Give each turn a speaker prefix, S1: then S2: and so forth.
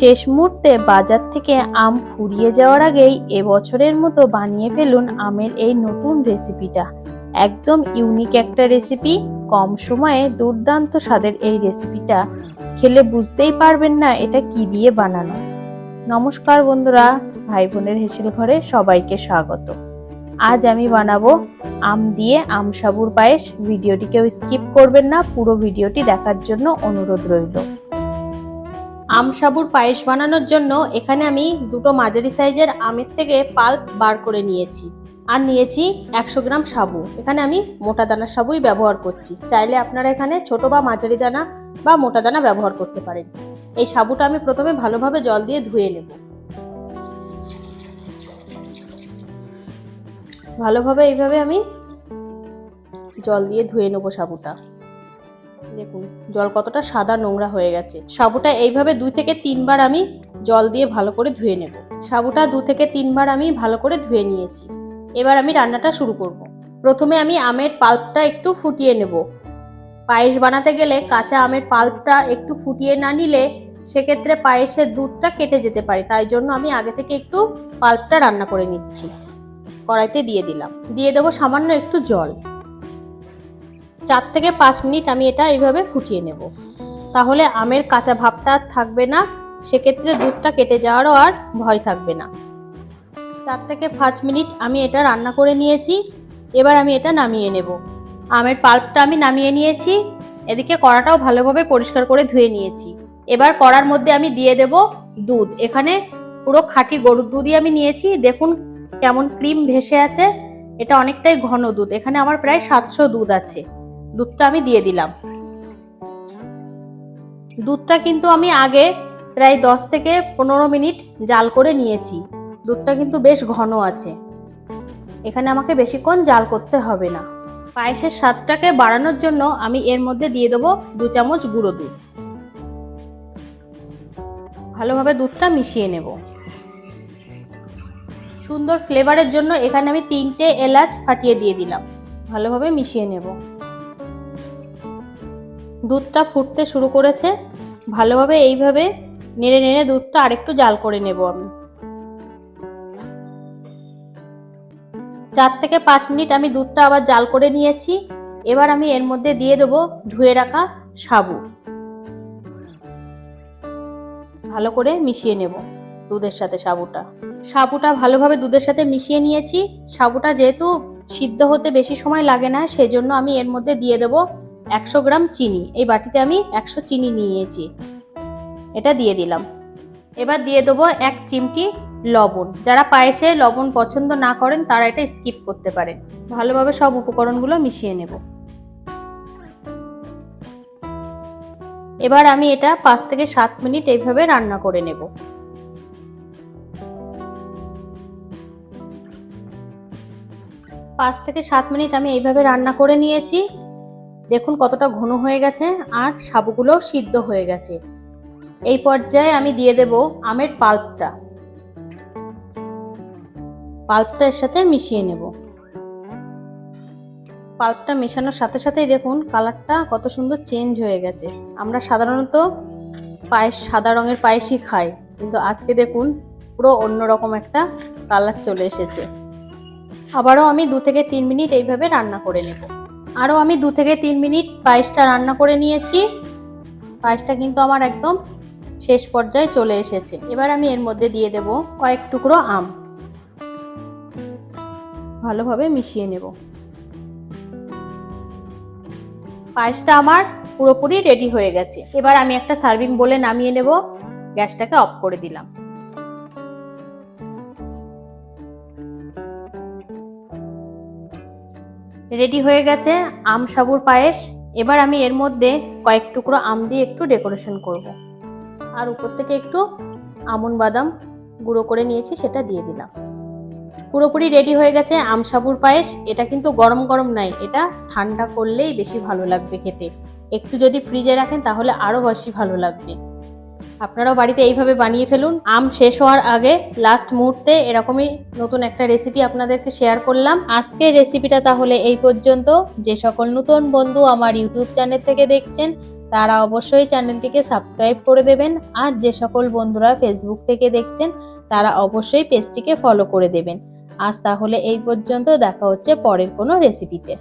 S1: শেষ মুহূর্তে বাজার থেকে আম ফুরিয়ে যাওয়ার আগেই এবছরের মতো বানিয়ে ফেলুন আমের এই নতুন রেসিপিটা। একদম ইউনিক একটা রেসিপি, কম সময়ে দুর্দান্ত স্বাদের এই রেসিপিটা। খেলে বুঝতেই পারবেন না এটা কি দিয়ে বানানো। নমস্কার বন্ধুরা ভাই বোনের হেসেল ঘরে সবাইকে স্বাগত। আজ আমি বানাবো আম দিয়ে আম সাবুর পায়েস। ভিডিওটি কেউ স্কিপ করবেন না, পুরো ভিডিওটি দেখার জন্য অনুরোধ রইল। আম সাবুর পায়েস বানানোর জন্য এখানে আমি দুটো মাঝারি সাইজের আমের থেকে পাল্প বার করে নিয়েছি। আর নিয়েছি একশো গ্রাম সাবু। এখানে আমি মোটা দানা সাবুই ব্যবহার করছি। চাইলে আপনারা এখানে ছোট বা মাঝারি দানা বা মোটা দানা ব্যবহার করতে পারেন। এই সাবুটা আমি প্রথমে ভালোভাবে জল দিয়ে ধুয়ে নেব। ভালোভাবে এইভাবে আমি জল দিয়ে ধুয়ে নেব সাবুটা। দেখুন, জল কতটা সাদা নোংরা হয়ে গেছে। সাবুটা এইভাবে দুই থেকে তিনবার আমি জল দিয়ে ভালো করে ধুয়ে নেব। সাবুটা দু থেকে তিনবার আমি ভালো করে ধুয়ে নিয়েছি। এবার আমি রান্নাটা শুরু করব। প্রথমে আমি আমের পাল্পটা একটু ফুটিয়ে নেব। পায়েস বানাতে গেলে কাঁচা আমের পাল্পটা একটু ফুটিয়ে না নিলে সেক্ষেত্রে পায়েসের দুধটা কেটে যেতে পারে। তাই জন্য আমি আগে থেকে একটু পাল্পটা রান্না করে নিচ্ছি। কড়াইতে দিয়ে দিলাম। দিয়ে দেবো সামান্য একটু জল। চার থেকে পাঁচ মিনিট আমি এটা এইভাবে ফুটিয়ে নেব। তাহলে আমের কাঁচা ভাবটা আর থাকবে না, সেক্ষেত্রে দুধটা কেটে যাওয়ারও আর ভয় থাকবে না। চার থেকে পাঁচ মিনিট আমি এটা রান্না করে নিয়েছি, এবার আমি এটা নামিয়ে নেব। আমের পাল্পটা আমি নামিয়ে নিয়েছি, এদিকে কড়াটাও ভালোভাবে পরিষ্কার করে ধুয়ে নিয়েছি। এবার কড়ার মধ্যে আমি দিয়ে দেব দুধ। এখানে পুরো খাঁটি গরুর দুধই আমি নিয়েছি। দেখুন কেমন ক্রিম ভেসে আছে, এটা অনেকটাই ঘন দুধ। এখানে আমার প্রায় সাতশো দুধ আছে। দুধটা আমি দিয়ে দিলাম। দুধটা কিন্তু আমি আগে প্রায় দশ থেকে পনেরো মিনিট জাল করে নিয়েছি। দুধটা কিন্তু বেশ ঘন আছে। এখানে আমাকে বেশিক্ষণ জাল করতে হবে না। পায়েসের স্বাদটাকে বাড়ানোর জন্য আমি এর মধ্যে দিয়ে দেবো দু চামচ গুঁড়ো দুধ। ভালোভাবে দুধটা মিশিয়ে নেব। সুন্দর ফ্লেভারের জন্য এখানে আমি তিনটে এলাচ ফাটিয়ে দিয়ে দিলাম। ভালোভাবে মিশিয়ে নেব। দুধটা ফুটতে শুরু করেছে। ভালোভাবে এইভাবে নেড়ে নেড়ে দুধটা আরেকটু জাল করে নেব আমি। চার থেকে পাঁচ মিনিট আমি দুধটা আবার জাল করে নিয়েছি। এবার আমি এর মধ্যে দিয়ে দেবো ধুয়ে রাখা সাবু। ভালো করে মিশিয়ে নেব দুধের সাথে সাবুটা। সাবুটা ভালোভাবে দুধের সাথে মিশিয়ে নিয়েছি। সাবুটা যেহেতু সিদ্ধ হতে বেশি সময় লাগে না, সেজন্য আমি এর মধ্যে দিয়ে দেবো একশো গ্রাম চিনি, এই বাটিতে আমি একশো চিনি নিয়েছি। এটা দিয়ে দিলাম। এবার দিয়ে দেবো এক চিমটি লবণ। যারা পায়েসে লবণ পছন্দ না করেন, তারা এটা স্কিপ করতে পারেন। ভালোভাবে সব উপকরণগুলো মিশিয়ে নেব। এবার আমি এটা পাঁচ থেকে সাত মিনিট এইভাবে রান্না করে নেব। পাঁচ থেকে সাত মিনিট আমি এইভাবে রান্না করে নিয়েছি। দেখুন কতটা ঘন হয়ে গেছে আর সাবুগুলোও সিদ্ধ হয়ে গেছে। এই পর্যায়ে আমি দিয়ে দেব আমের পাল্পটা। পাল্পটা এর সাথে মিশিয়ে নেব। পাল্পটা মেশানোর সাথে সাথেই দেখুন কালারটা কত সুন্দর চেঞ্জ হয়ে গেছে। আমরা সাধারণত পায়েস, সাদা রঙের পায়েসই খাই, কিন্তু আজকে দেখুন পুরো অন্যরকম একটা কালার চলে এসেছে। আবারও আমি দু থেকে তিন মিনিট এইভাবে রান্না করে নেব। আরও আমি দু থেকে তিন মিনিট পায়েসটা রান্না করে নিয়েছি। পায়েসটা কিন্তু আমার একদম শেষ পর্যায়ে চলে এসেছে। এবার আমি এর মধ্যে দিয়ে দেব কয়েক টুকরো আম। ভালোভাবে মিশিয়ে নেব। পায়েসটা আমার পুরোপুরি রেডি হয়ে গেছে। এবার আমি একটা সার্ভিং বলে নামিয়ে নেব। গ্যাসটাকে অফ করে দিলাম। রেডি হয়ে গেছে আম সাবুর পায়েস। এবার আমি এর মধ্যে কয়েক টুকরো আম দিয়ে একটু ডেকোরেশন করব। আর উপর থেকে একটু আমন বাদাম গুঁড়ো করে নিয়েছি, সেটা দিয়ে দিলাম। পুরোপুরি রেডি হয়ে গেছে আম সাবুর পায়েস। এটা কিন্তু গরম গরম নাই এটা ঠান্ডা করলেই বেশি ভালো লাগবে খেতে। একটু যদি ফ্রিজে রাখেন তাহলে আরও বেশি ভালো লাগবে। আপনারাও বাড়িতে এইভাবে বানিয়ে ফেলুন। আম শেষ হওয়ার আগে লাস্ট মুহূর্তে এরকমই নতুন একটা রেসিপি আপনাদেরকে শেয়ার করলাম। আজকের রেসিপিটা তাহলে এই পর্যন্ত। যে সকল নতুন বন্ধু আমার ইউটিউব চ্যানেল থেকে দেখছেন, তারা অবশ্যই চ্যানেলটিকে সাবস্ক্রাইব করে দেবেন। আর যে সকল বন্ধুরা ফেসবুক থেকে দেখছেন, তারা অবশ্যই পেজটিকে ফলো করে দেবেন। আজ তাহলে এই পর্যন্ত। দেখা হচ্ছে পরের কোনো রেসিপিতে